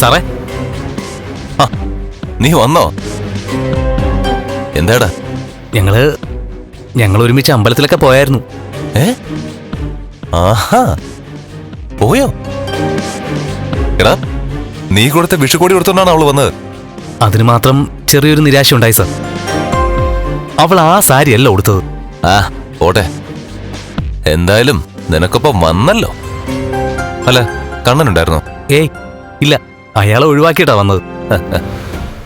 സാറേ. നീ വന്നോ? എന്താടാ? ഞങ്ങൾ ഞങ്ങൾ ഒരുമിച്ച് അമ്പലത്തിലൊക്കെ പോയായിരുന്നു. ഏ? ആഹാ. പോയോ? എടാ നീ കൊടുത്ത വിഷുകോടി കൊടുത്തോണ്ടാണ് അവൾ വന്നത്. അതിന് മാത്രം ചെറിയൊരു നിരാശ ഉണ്ടായി സർ. അവൾ ആ സാരി അല്ല ഉടുത്തത്. ആ പോട്ടെ. എന്തായാലും നിനക്കൊപ്പം വന്നല്ലോ. അല്ല കണ്ണനുണ്ടായിരുന്നോ? ഏയ് ഇല്ല. അയാളെ ഒഴിവാക്കിയിട്ടാ വന്നത്.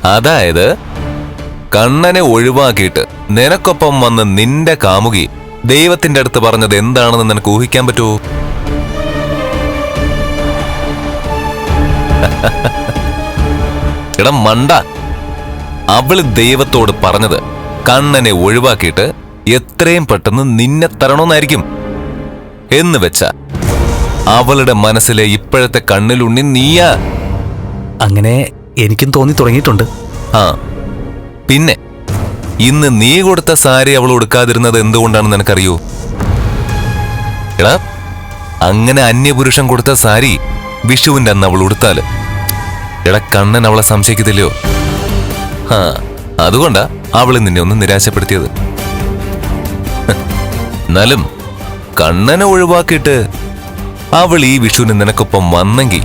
അതായത് കണ്ണനെ ഒഴിവാക്കിയിട്ട് നിനക്കൊപ്പം വന്ന് നിന്റെ കാമുകി ദൈവത്തിന്റെ അടുത്ത് പറഞ്ഞത് എന്താണെന്ന് നിനക്ക് ഊഹിക്കാൻ പറ്റുമോ? എടാ മണ്ട അവൾ ദൈവത്തോട് പറഞ്ഞത് കണ്ണനെ ഒഴിവാക്കിയിട്ട് എത്രയും പെട്ടെന്ന് നിന്നെ തരണമെന്നായിരിക്കും. എന്ന് വെച്ച അവളുടെ മനസ്സിലെ ഇപ്പോഴത്തെ കണ്ണിലുണ്ണി നീയാ. അങ്ങനെ എനിക്കും തോന്നി തുടങ്ങിയിട്ടുണ്ട്. ആ പിന്നെ ഇന്ന് നീ കൊടുത്ത സാരി അവൾ ഉടുക്കാതിരുന്നത് എന്തുകൊണ്ടാണെന്ന് നിനക്കറിയോ? എടാ അങ്ങനെ അന്യപുരുഷൻ കൊടുത്ത സാരി വിഷുവിന്റെ അന്ന് അവൾ ഉടുത്താൽ. എടാ കണ്ണൻ അവളെ സംശയിക്കത്തില്ലയോ? ആ അതുകൊണ്ടാ അവൾ നിന്നെ ഒന്ന് നിരാശപ്പെടുത്തിയത്. എന്നാലും കണ്ണനെ ഒഴിവാക്കിയിട്ട് അവൾ ഈ വിഷുവിന് നിനക്കൊപ്പം വന്നെങ്കിൽ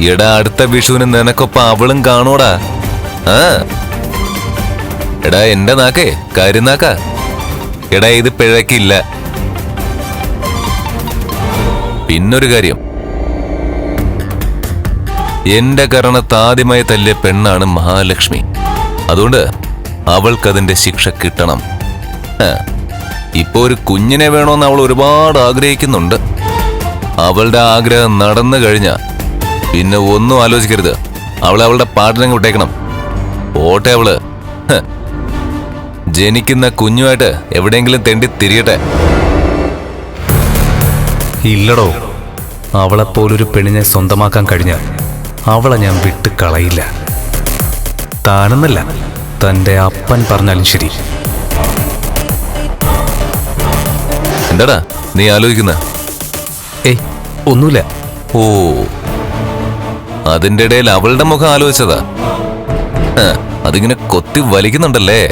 എടാ അടുത്ത വിഷുവിന് നിനക്കൊപ്പം അവളും കാണൂടാ. ആ. എടാ എന്റെ നാക്കേ കരുനാക്ക. എടാ ഇത് പിഴക്കില്ല. പിന്നൊരു കാര്യം. എന്റെ കരണത്ത് ആദ്യമായി തല്ലിയ പെണ്ണാണ് മഹാലക്ഷ്മി. അതുകൊണ്ട് അവൾക്കതിന്റെ ശിക്ഷ കിട്ടണം. ഇപ്പൊ ഒരു കുഞ്ഞിനെ വേണോന്ന് അവൾ ഒരുപാട് ആഗ്രഹിക്കുന്നുണ്ട്. അവളുടെ ആഗ്രഹം നടന്നു കഴിഞ്ഞ പിന്നെ ഒന്നും ആലോചിക്കരുത്. അവളെ അവളുടെ പാട്ടിനെ വിട്ടേക്കണം. പോട്ടെ അവൾ. ജനിക്കുന്ന കുഞ്ഞുമായിട്ട് എവിടെയെങ്കിലും തെണ്ടി തിരിയട്ടെ. ഇല്ലടോ. അവളെപ്പോലൊരു പെണ്ണിനെ സ്വന്തമാക്കാൻ കഴിഞ്ഞാൽ അവളെ ഞാൻ വിട്ട് കളയില്ല. താനെന്നല്ല തന്റെ അപ്പൻ പറഞ്ഞാലും ശരി. എന്താടാ നീ ആലോചിക്കുന്ന? ഏയ് ഒന്നുമില്ല. ഓ. അതിന്റെ ഇടയിൽ അവളുടെ മുഖം ആലോചിച്ചതാ. അതിങ്ങനെ കൊത്തി വലിക്കുന്നുണ്ടല്ലേ?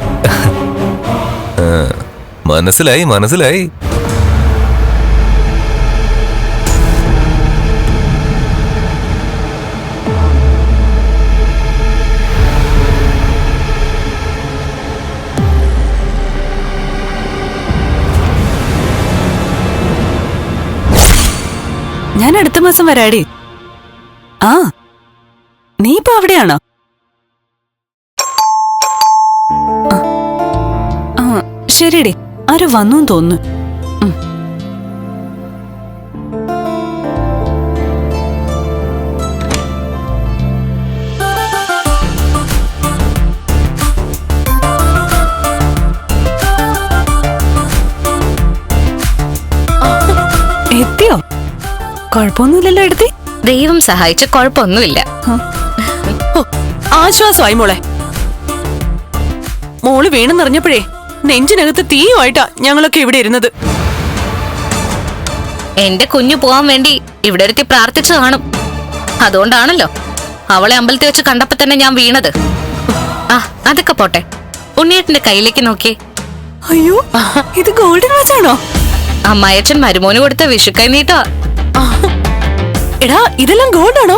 മനസ്സിലായി മനസ്സിലായി. ഞാൻ അടുത്ത മാസം വരാടി. ആ നീ ഇപ്പൊ അവിടെയാണോ? ആ. ശരിടി ആരോ വന്നു തോന്നുന്നു. എത്തിയോ? കുഴപ്പമൊന്നുമില്ലല്ലോ എടുത്തി. ദൈവം സഹായിച്ച കുഴപ്പമൊന്നുമില്ല. ആശ്വാസമായി മോളെ. മോൾ വീണെന്നറിഞ്ഞപ്പോഴേ നെഞ്ചിനകത്ത് തീയുമായിട്ടാ ഞങ്ങളൊക്കെ ഇവിടെ ഇരുന്നത്. എന്റെ കുഞ്ഞു പോവാൻ വേണ്ടി ഇവിടെ ഒരുത്തി പ്രാർത്ഥിച്ചു കാണും. അതുകൊണ്ടാണല്ലോ അവളെ അമ്പലത്തിൽ വെച്ച് കണ്ടപ്പോ തന്നെ ഞാൻ വീണത്. ആ അതൊക്കെ പോട്ടെ. ഉണ്ണിയേട്ടന്റെ കയ്യിലേക്ക് നോക്കി അയ്യോ ഇത് ഗോൾഡൻ വാച്ചാണോ അമ്മായച്ചൻ മരുമോന് കൊടുത്ത വിഷുക്കൈ നീട്ടോ. എടാ ഇതെല്ലാം ഗോൾഡ് ആണോ?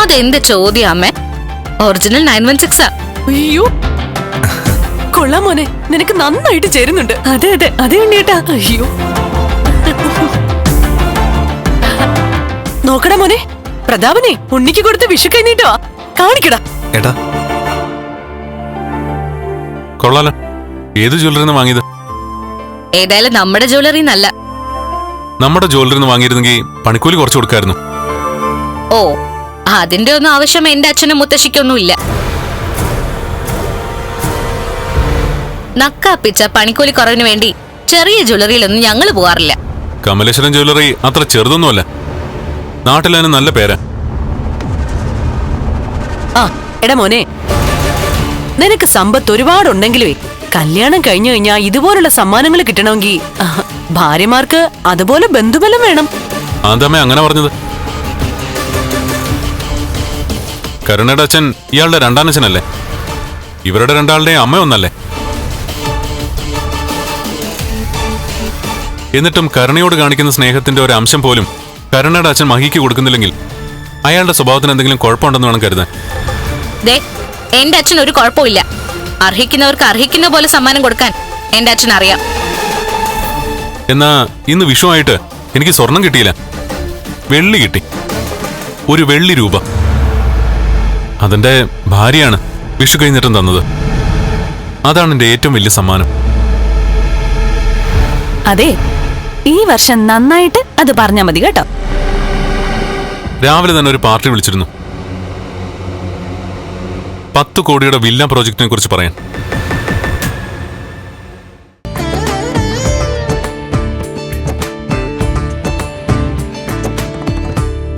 അതെന്ത് ചോദ്യം അമ്മേ? ഒറിജിനൽ നയൻ വൺ സിക്സ് അയ്യോ. കൊള്ളാം മോനെ. നിനക്ക് നന്നായിട്ട് ചേരുന്നുണ്ട്. അതെ അതെ. അതെ ഉണ്ണിയേട്ടാ അയ്യോ. നോക്കടാ മോനെ. പ്രതാപനെ ഉണ്ണിക്ക് കൊടുത്ത വിഷു കഴിഞ്ഞിട്ടോ കാണിക്കടാ. ഏട്ടാ കൊള്ളാലോ. ഏത് ജ്വല്ലറിന്ന് വാങ്ങിയത്? ഏതായാലും നമ്മുടെ ജ്വല്ലറി നല്ല നമ്മുടെ ജ്വല്ലറിന്ന് വാങ്ങിയിരുന്നെങ്കിൽ പണിക്കൂലി കുറച്ച് കൊടുക്കായിരുന്നു. ഓ അതിന്റെ ഒന്നും ആവശ്യം എന്റെ അച്ഛനും മുത്തശ്ശിക്കൊന്നുമില്ല. നക്കാപ്പിച്ച പണിക്കൂലി കുറവിന് വേണ്ടി ചെറിയ ജ്വല്ലറിയിലൊന്നും ഞങ്ങൾ പോകാറില്ല. കമലേശ്വരം ജ്വല്ലറി അത്ര ചെറുതൊന്നുമല്ല. നാട്ടിലതിന് നല്ല പേരാ. ആ എടാ മോനെ. നിനക്ക് സമ്പത്ത് ഒരുപാടുണ്ടെങ്കിലേ കല്യാണം കഴിഞ്ഞു കഴിഞ്ഞാൽ ഇതുപോലുള്ള സമ്മാനങ്ങൾ കിട്ടണമെങ്കിൽ ഭാര്യമാർക്ക് അതുപോലെ ബന്ധുബലം വേണം. അതമ്മ അങ്ങനെ പറഞ്ഞത്. കരുണയുടെ അച്ഛൻ ഇയാളുടെ രണ്ടാനച്ഛനല്ലേ ഇവരുടെ രണ്ടാളുടെയും അമ്മ ഒന്നല്ലേ? എന്നിട്ടും കരുണയോട് കാണിക്കുന്ന സ്നേഹത്തിന്റെ ഒരു അംശം പോലും കരുണയുടെ അച്ഛൻ മഹിക്ക് കൊടുക്കുന്നില്ലെങ്കിൽ അയാളുടെ സ്വഭാവത്തിന് എന്തെങ്കിലും കുഴപ്പമുണ്ടെന്ന് വേണം കരുതാൻ. എന്റെ അച്ഛൻ ഒരു കുഴപ്പമില്ല അർഹിക്കുന്നവർക്ക് അർഹിക്കുന്ന പോലെ സമ്മാനം കൊടുക്കാൻ എന്റെ അച്ഛൻ അറിയാം. എന്നാ ഇന്ന് വിഷുവായിട്ട് എനിക്ക് സ്വർണം കിട്ടിയില്ല. വെള്ളി കിട്ടി. ഒരു വെള്ളി രൂപ. അതെന്റെ ഭാര്യയാണ്. വിഷു കഴിഞ്ഞിട്ടും തന്നത്. അതാണ് എന്റെ ഏറ്റവും വലിയ സമ്മാനം. അതെ ഈ വർഷം നന്നായിട്ട് അത് പറഞ്ഞാ മതി കേട്ടോ. രാവിലെ തന്നെ ഒരു പാർട്ടി വിളിച്ചിരുന്നു. പത്ത് കോടിയുടെ വില്ല പ്രോജക്റ്റിനെ കുറിച്ച് പറയാൻ.